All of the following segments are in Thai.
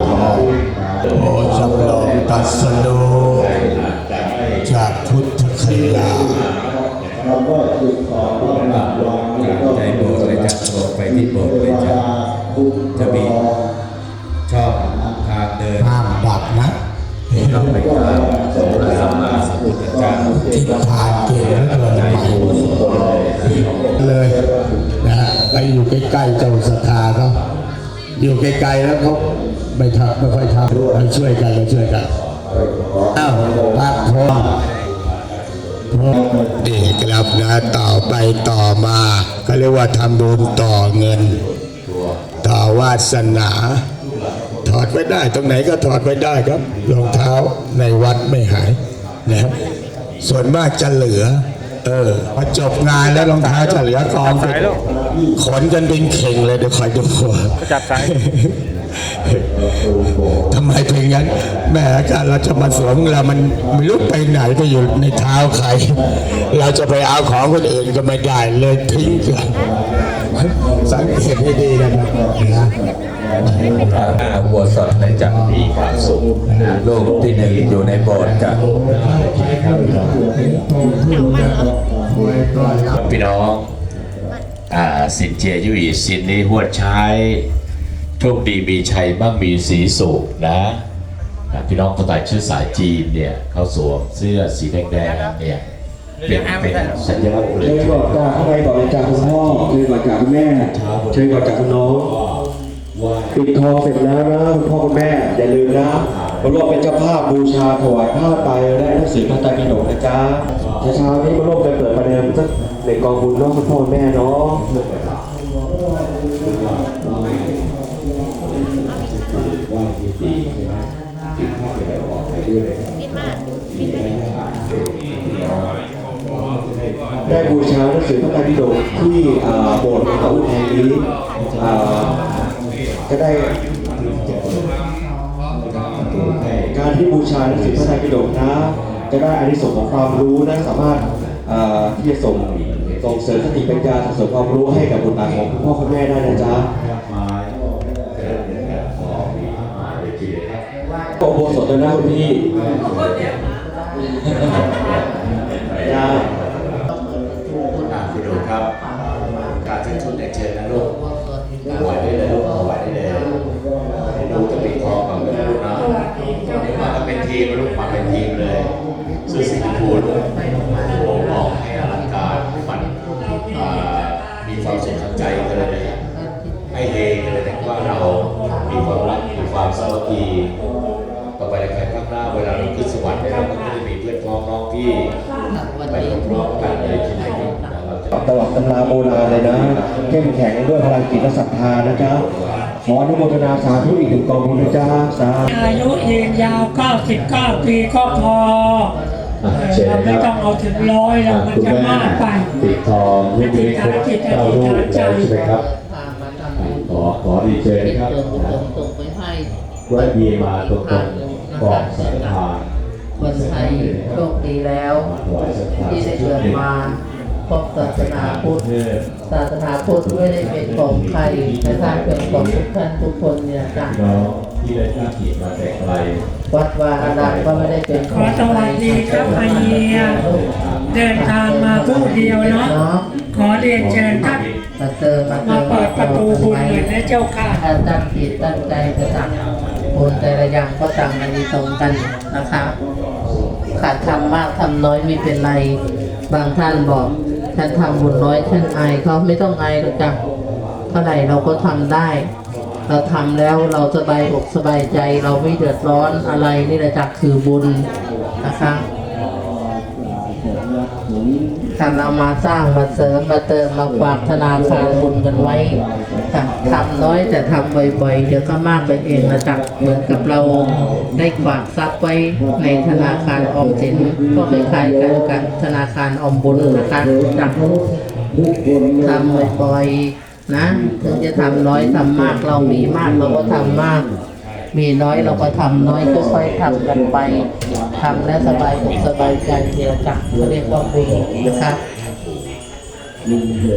โอจำลองตัดสรู้จากพุทธคยาใจโบสถ์เลยจะโบสถ์ไปที่โบสถ์เลยจะจะมีชอบทางเดินห้ามดับนะเห็นต้องไปกราบพระสัมมาสัมพุทธเจ้าทิศทางเก่งเหลือเกินไปเลยนะฮะไปอยู่ใกล้ๆเจ้าศรัทธาเขา อยู่ไกลๆแล้วเขาไม่ทำไม่ค่อยทำเราช่วยกันเราช่วยกันอ้าวพักพร้อมนี่ครับนะต่อไปต่อมาก็เรียกว่าทำบุญต่อเงิน ต่อวาสนา ถอดไปได้ตรงไหนก็ถอดไปได้ครับรองเท้าในวัดไม่หายนะครับส่วนมากจะเหลือ เออพอจบงานแล้วรองเท้าจะเหลือกองไปขนกันเป็นเข่งเลยเดี๋ยวคอยดูจับสาย ทำไมเป็นงั้นแหม่การราจะมาสวมเรามันไม่รู้ไปไหนไปอยู่ในเท้าใคร เราจะไปเอาของคนอื่นก็ไม่ได้เลยทิ้งกันสังเกตให้ดีนะครับนะอาบัวสดและจะมีความสุขลูกที่หนึ่งอยู่ในโบสถ์กับพี่น้องอ่าสินเจียยุยสินนี้หัวใช้ โชคดีมีชัยมั่งมีสีสุขนะอ่าพี่น้องคนไทยเชื้อสายจีนเนี่ยเขาสวมเสื้อสีแดงๆเนี่ยเป็นเป็นสัญลักษณ์เลยเชิญก่อนจากข้างในก่อนเลยจากคุณพ่อเชิญก่อนจากคุณแม่เชิญก่อนจากคุณน้องปิดทองเสร็จแล้วนะคุณพ่อคุณแม่อย่าลืมนะมาร่วมเป็นเจ้าภาพบูชาถวายผ้าไตรและหนังสือพระไตรปิฎกนะจ๊ะเช้าๆนี้มาร่วมกันเปิดประเดิมสักในกองบุญเน้องคุณพ่อคุณแม่เนาะ ได้บูชาหนังสือพระไตรปิฎกที่โบสถ์พระอุทแห่งนี้อ่าจะได้การที่บูชาหนังสือพระไตรปิฎกนะ จะได้อานิสงส์ของความรู้นะสามารถที่จะส่งส่งเสริมสติปัญญาส่งเสริมความรู้ให้กับบุตรหลานของคุณพ่อคุณแม่ได้นะจ๊ะ โอ้โหสดเลยนะคุณพี่จ้าอ่าพี่ดูครับ การขึ้ชุดเนี่เชิญนะลูกถวายได้เลยลูกถวายได้เลยดูจะปิดทองก่อนก็ได้ลูกนะนี่มากันเป็นทีมลูกมาเป็นทีมเลยเสื้อสีชมพูลูก ความสามัคคีต่อไปในภายข้างหน้าเวลาเราขึ้นสวรรค์เนี่ยเราก็จะได้มีเพื่อนพ้องน้องพี่ไปพร้อมๆกันเลยทีเดียวนะเราจะตลอดตำราโบราณเลยนะเข้มแข็งด้วยพลังจิตและศรัทธานะจ๊ะขออนุโมทนาสาธุอีกหนึ่งกองบุญนะจ๊ะสาธุอายุยืนยาว 99 ปีก็พอเออเราไม่ต้องเอาถึงร้อยแล้วมันจะมากไปปิดทองรูปนี้ครบเก้ารูปแล้วใช่ไหมครับขอขอดีเจนะครับตรงตรงตรงไปให้แวะเวียนมาตรงๆกองสันทานคนไทยโชคดีแล้วถวายสันทานที่ได้เกิดมาพบศาสนาพุทธศาสนาพุทธไม่ได้เป็นของใครแต่ท่านเป็นของทุกท่านทุกคนเนี่ยจ้ะน้องที่ได้ข้าขีดมาแต่ไกลวัดวาอารามก็ไม่ได้เป็นขขอองสใครวัสดีครับอาเฮียเดินทางมาผู้เดียวเนาะเนาะขอเรียนเชิญท่านมาเติมมาเติมามเปิดประตูบุญหน่อยนะเจ้าค่ะถ้าตั้งจิตตั้งใจจะทำ บุญแต่ละอย่างก็ต่างกันตรงกันนะคะ ขาดทำมากทำน้อยไม่เป็นไร บางท่านบอก ฉันทำบุญน้อยฉันอายเขาไม่ต้องอายหรอกจ้ะเท่าไหร่เราก็ทำได้ เราทำแล้วเราสบายอกสบายใจ เราไม่เดือดร้อนอะไรนี่แหละจ้ะคือบุญนะคะ ท่านเอามาสร้างมาเสริมมาเติมมาฝากธนาคารบุญกันไว้ค่ะทำน้อยแต่ทำบ่อยๆ เดี๋ยวก็มากไปเองนะจ๊ะเหมือนกับเราได้ฝากทรัพย์ไว้ในธนาคารออมสินก็คล้ายๆกันกับธนาคารออมบุญนะคะจ้ะทำบ่อยๆนะถึงจะทำน้อยทำมากเรามีมากเราก็ทำมาก มีน้อยเราก็ทำน้อยก็ค่อยๆทำกันไปทำแล้วสบายอกสบายใจเดียวจักเรียกว่าบุญนะคะ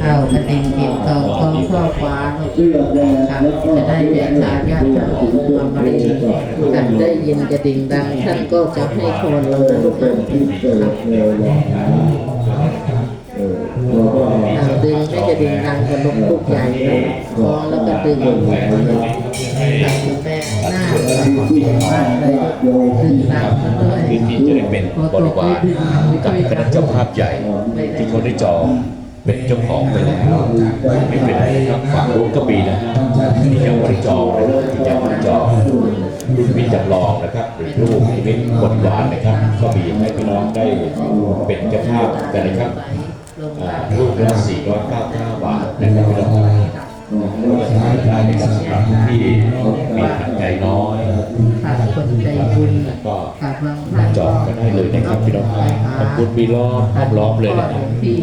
เอากระดิ่งเก็บทองทองช่อฟ้าลูกค่ะจะได้แจกทาญาติเจ้าของความบริสุทธิ์ค่ะได้ยินกระดิ่งดังท่านก็จะให้พรเรานะลูกนเอาดึงให้กระดิ่งดังกับลูกลูกใหญ่นะคล้องแล้วก็ดึง หน้าเก่งมากเลยดึงดังซะด้วย พื้นที่จะได้เป็นบริวารกับคณะเจ้าภาพใหญ่ ที่เขาได้จองเป็นเจ้าของไปแล้วไม่เป็นไรครับฝากรุ่นก็ปีนะที่ยังไม่ได้จองนะครับที่ยังไม่ได้จองรุ่นพิจำลองนะครับหรือรูปนิมิตบทวานนะครับ ก็มีให้พี่น้องได้เป็นเจ้าภาพกันนะครับรูปละ499บาทนะครับ ก็จะทานได้นะครับสำหรับที่มีปัจจัยน้อยค่ะคนใจบุญก็ค่ะบางท่านจองก็ได้เลยนะครับพี่น้องขอบคุณมีล้อมห้อมล้อมเลยนะที่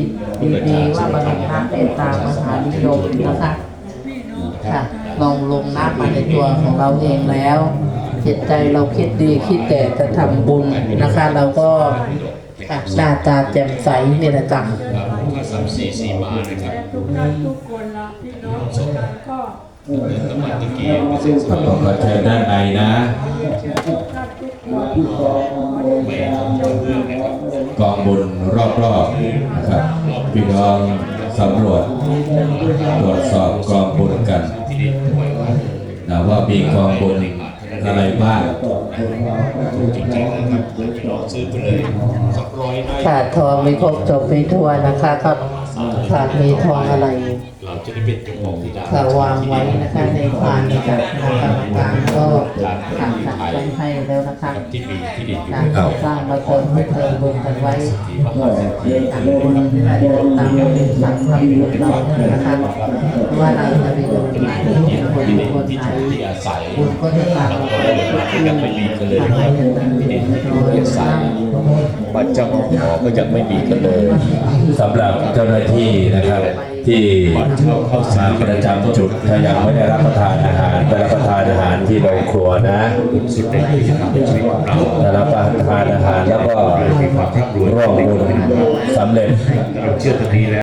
ดีๆว่าบรรพเมตตามหานิยมนะคะค่ะลองลงน้ำมาในตัวของเราเองแล้ว จิตใจเราคิดดีคิดแต่จะทำบุญนะคะ เราก็ค่ะหน้าตาแจ่มใสนี่แหละจ้ะถ้าสามสี่สี่มานะครับทุกท่านทุกคนละพี่น้องก็น้ำมันตะเกียบเส้นสขอขอเชิญด้านในนะทุกท่านทุกคนไม่ทำเรื่องนะครับกองบุญรอบๆนะครับพี่น้องสำรวจตรวจสอบกองบุญกันที่ดินถวายวัดนะว่ามีกองบุญอะไรบ้าง จริงๆนะครับน้องซื้อไปเลยสักร้อยได้ขาดทองไม่ครบจบไม่ทั่วนะคะก็ขาดมีทองอะไร จะได้เป็นเจ้าของที่ได้ค่ะวางไว้นะคะในพานนะคะคณะกรรมการก็ขัดขัดไว้ให้แล้วนะคะที่มีที่ดินอยู่การสร้างมาเติมให้เติมบุญกันไว้ที่มหาเศรษฐีทางบุญตามสั่งทำบุญเรานะคะว่าเราจะไปดูที่ที่คนที่ดินคนที่ไหนชุมที่อาศัยบุญก็จะตามเราเราก็เลยมายังไม่มีกันเลยนะครับที่ดินที่อยู่ที่อาศัยบ้านเจ้าของหอก็ยังไม่มีกันเลยสำหรับเจ้าหน้าที่นะครับ ที่บ้านเช่าเข้ามาประจำจุดถ้ายังไม่ได้รับประทานอาหารไปรับประทานอาหารที่โรงครัวนะราได้รับประทานอาหารแล้วก็มีความร่ำรวยร่วมบุญสำเร็จ